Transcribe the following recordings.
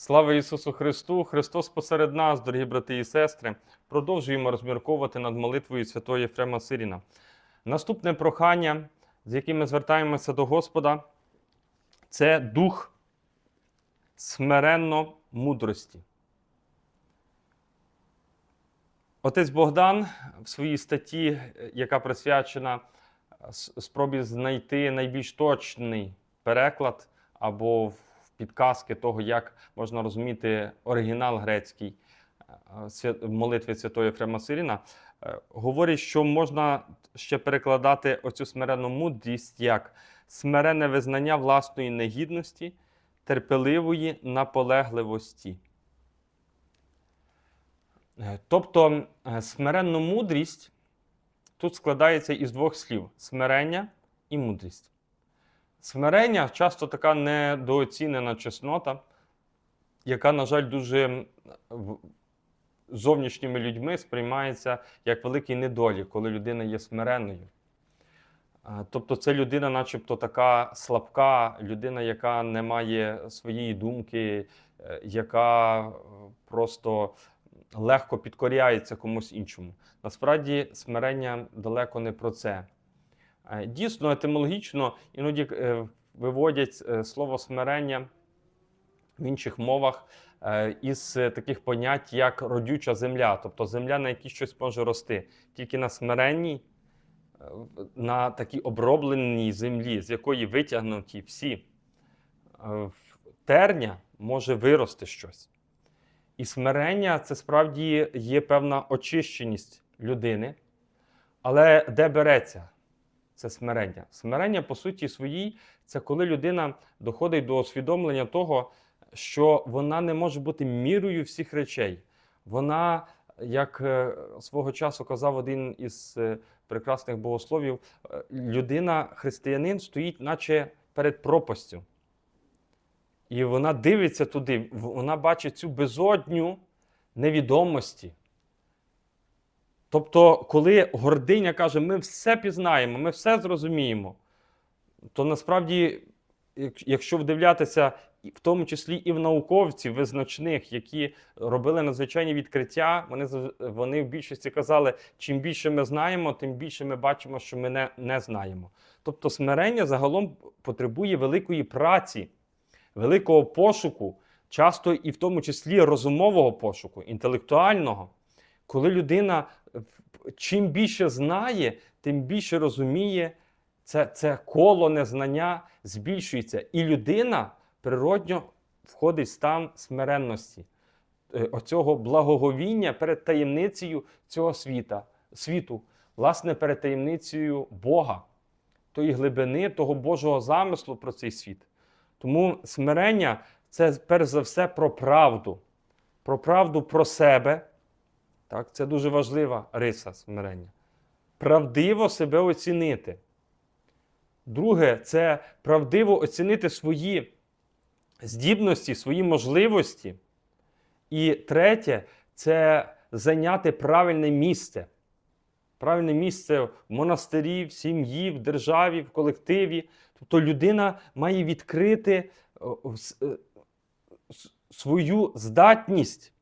Слава Ісусу Христу! Христос посеред нас, дорогі брати і сестри. Продовжуємо розмірковувати над молитвою святої Єфрема Сиріна. Наступне прохання, з яким ми звертаємося до Господа, це дух смиренно мудрості. Отець Богдан в своїй статті, яка присвячена спробі знайти найбільш точний переклад або в підказки того, як можна розуміти оригінал грецький е, молитви святої Єфрема Сиріна, е, говорить, що можна ще перекладати оцю смиренну мудрість як смирене визнання власної негідності, терпеливої наполегливості. Е, Тобто смиренну мудрість тут складається із двох слів: смирення і мудрість. Смирення часто така недооцінена чеснота, яка, на жаль, дуже зовнішніми людьми сприймається як великий недолік, коли людина є смиренною. Тобто це людина, начебто, така слабка, людина, яка не має своєї думки, е, яка е, просто легко підкоряється комусь іншому. Насправді, смирення далеко не про це. Е, Дійсно, етимологічно іноді е, виводять е, слово смирення в інших мовах із таких понять, як родюча земля, тобто земля, на якій щось може рости. Тільки на смиренній, на такій обробленій землі, з якої витягнуті всі терня, може вирости щось. І смирення це справді є певна очищеність людини. Але де береться це смирення? Смирення, по суті, своїй, це коли людина доходить до усвідомлення того, що вона не може бути мірою всіх речей. Вона, як е, свого часу казав один із е, прекрасних богословів, е, людина, християнин, стоїть, наче перед пропастю. І вона дивиться туди, вона бачить цю безодню невідомості. Тобто, коли гординя каже, ми все пізнаємо, ми все зрозуміємо, то насправді, якщо вдивлятися, в тому числі і в науковців визначних, які робили надзвичайні відкриття, вони, вони в більшості казали, чим більше ми знаємо, тим більше ми бачимо, що ми не, не знаємо. Тобто смирення загалом потребує великої праці, великого пошуку, часто і в тому числі розумового пошуку, інтелектуального. Коли людина е, чим більше знає, тим більше розуміє, це, це коло незнання збільшується. І людина природньо входить в стан смиренності, е, оцього благоговіння перед таємницею цього світа, світу, власне, перед таємницею Бога, тої глибини, того Божого замислу про цей світ. Тому смирення це перш за все про правду, про правду про себе. Так, це дуже важлива риса смирення. Правдиво себе оцінити. Друге, це правдиво оцінити свої здібності, свої можливості. І третє це зайняти правильне місце. Правильне місце в монастирі, в сім'ї, в державі, в колективі. Тобто людина має відкрити с- е, с- свою здатність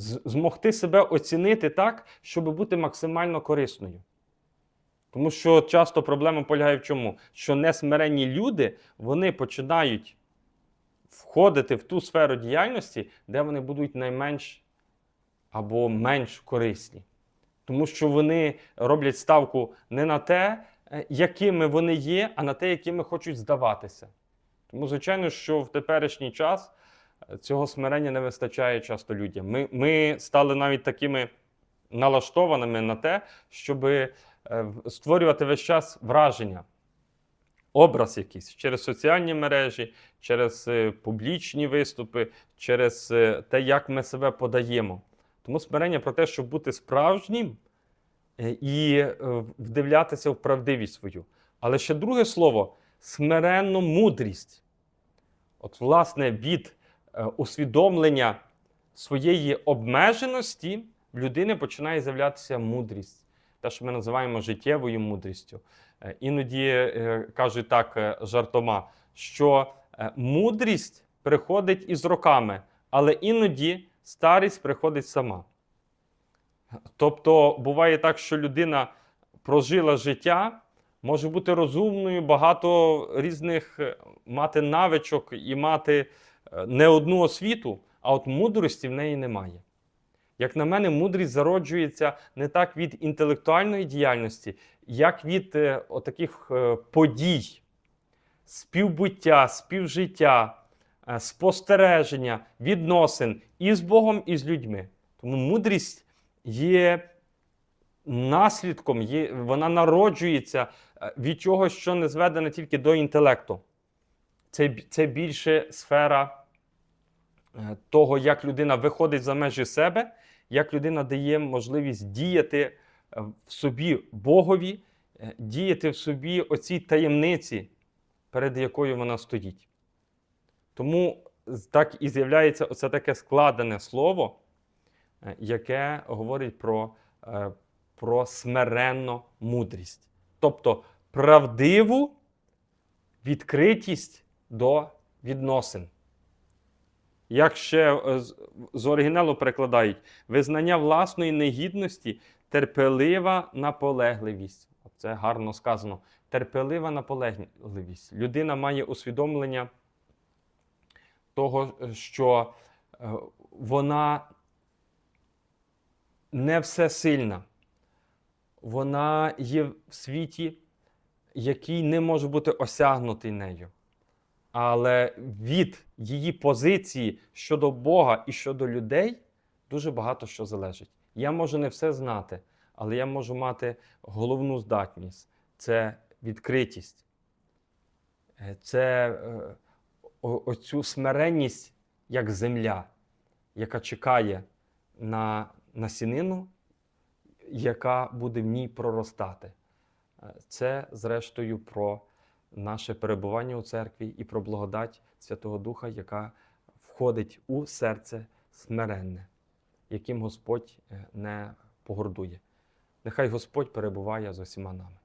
змогти себе оцінити так, щоб бути максимально корисною. Тому що часто проблема полягає в чому? Що несмиренні люди вони починають входити в ту сферу діяльності, де вони будуть найменш або менш корисні. Тому що вони роблять ставку не на те, е, якими вони є, а на те, якими хочуть здаватися. Тому, звичайно, що в теперішній час цього смирення не вистачає часто людям. Ми, ми стали навіть такими налаштованими на те, щоб створювати весь час враження, образ якийсь через соціальні мережі, через е, публічні виступи, через е, те, як ми себе подаємо. Тому смирення про те, щоб бути справжнім е, і е, вдивлятися в правдивість свою. Але ще друге слово смиренну мудрість. От, власне, від е, усвідомлення своєї обмеженості в людини починає з'являтися мудрість, те, що ми називаємо життєвою мудрістю. Е, Іноді е, кажуть так е, жартома, що е, мудрість приходить із роками, але іноді старість приходить сама. Тобто буває так, що людина прожила життя, може бути розумною, багато різних е, мати навичок і мати е, не одну освіту, а от мудрості в неї немає. Як на мене, мудрість зароджується не так від інтелектуальної діяльності, як від е, отаких е, подій, співбуття, співжиття, е, спостереження, відносин і з Богом, і з людьми. Тому мудрість є наслідком, є, вона народжується е, від чогось, що не зведене тільки до інтелекту. Це, це більше сфера е, того, як людина виходить за межі себе, як людина дає можливість діяти е, в собі Богові, е, діяти в собі оцій таємниці, перед якою вона стоїть. Тому так і з'являється оце таке складене слово, е, яке говорить про, е, про смиренну мудрість. Тобто правдиву відкритість до відносин. Як ще е, з- оригіналу перекладають, визнання власної негідності, терпелива наполегливість. Це гарно сказано. Терпелива наполегливість. Людина має усвідомлення того, що е, вона не всесильна. Вона є в світі, який не може бути осягнутий нею. Але від її позиції щодо Бога і щодо людей дуже багато що залежить. Я можу не все знати, але я можу мати головну здатність це відкритість, Е, це е, оцю смиренність, як земля, яка чекає на насінину, яка буде в ній проростати. Е, Це, зрештою, про наше перебування у церкві і про благодать Святого Духа, яка входить у серце смиренне, яким Господь е, не погордує. Нехай Господь перебуває з усіма нами.